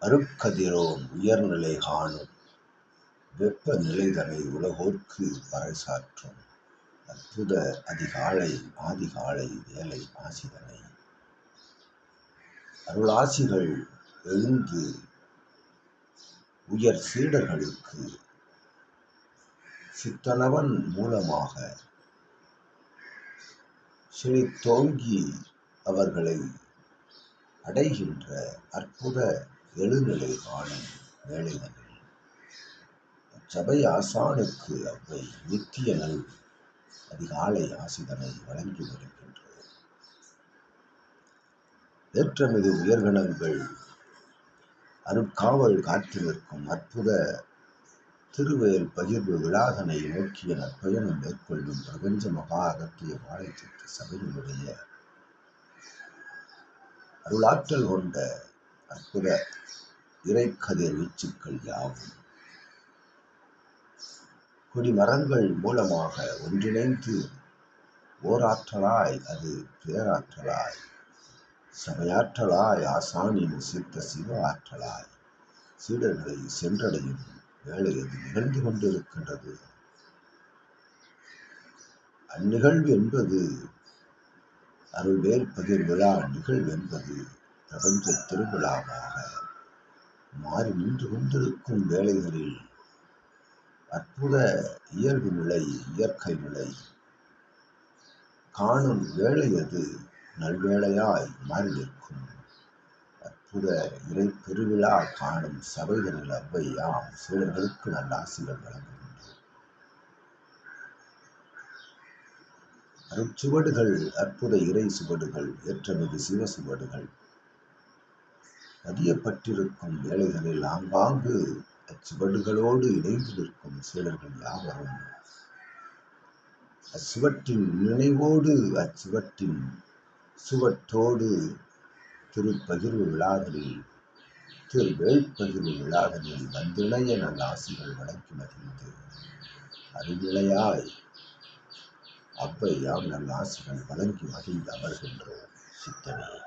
அருட்கதிரோன் உயர்நிலை காணும். வெப்ப நிலைதனை உலகோர்க்கு பறைசாற்றும். அற்புத அதிகாலை ஆதிகாலை வேலை ஆசிதனை. அருளாசிகள் எழுந்து உயர் சீடர்களுக்கு சித்தனவன் மூலமாக செழித்தோங்கி அவர்களை அடைகின்ற அற்புத எழுநிலை காணும் வேலைகளில் சபை ஆசானுக்கு அவை நித்திய நல் அதிகாலை ஆசிதனை வழங்கி வருகின்றது. ஏற்றமிகு உயர்கணங்கள் அருட்காவல் காத்து நிற்கும் அற்புத திருவேல் பகிர்வு விழாதனை நோக்கிய நற்பயணம் மேற்கொள்ளும் பிரபஞ்ச மகா அகத்திய வாழைத்திட்ட சபையினுடைய அருளாற்றல் கொண்ட அற்புத இறைக்கதிர் வீச்சுக்கள் யாவும். கொடிமரங்கள் மூலமாக ஒன்றிணைந்து ஓராற்றலாய் அது பேராற்றலாய் சபையாற்றலாய் ஆசானின் சித்த சிவ ஆற்றலாய் சீடர்களை சென்றடையும் வேலை அது நிகழ்ந்து கொண்டிருக்கின்றது. அந்நிகழ்வு என்பது அருள்வேல் பகிர்விழா நிகழ்வு என்பது பிரபஞ்ச திருவிழாவாக மாறி நின்று கொண்டிருக்கும் வேலைகளில் அற்புத இயல்பு நிலை இயற்கை நிலை காணும் வேலை அது நல்வேளையாய் மாறி நிற்கும். அற்புத இறை பெருவிழா காணும் சபைகளில் அவ்வை யாம் சீடர்களுக்கு நல்ல ஆசிரியர் வழங்குகின்றோம் அருட்சுவடுகள் அற்புத இறை சுவடுகள் ஏற்றமிகு சிவ சுவடுகள் பதியப்பட்டிருக்கும் வேலைகளில் ஆங்காங்கு அச்சுவடுகளோடு இணைந்து நிற்கும் சீடர்கள் யாவரும்? அச்சுவட்டின் நினைவோடு அச்சுவட்டின் சுவட்டோடு திருப்பகிர்வு விழாவில் திரு வேள்பகிர்வு விழாவில் வந்திணைய நல்ல ஆசிகள் வழங்கி மகிழ்ந்து. அறிவிழையாய் அவ்வை நல் நல்ல ஆசிகள் வழங்கி மகிழ்ந்து அமர்கின்றோம் சித்தனே.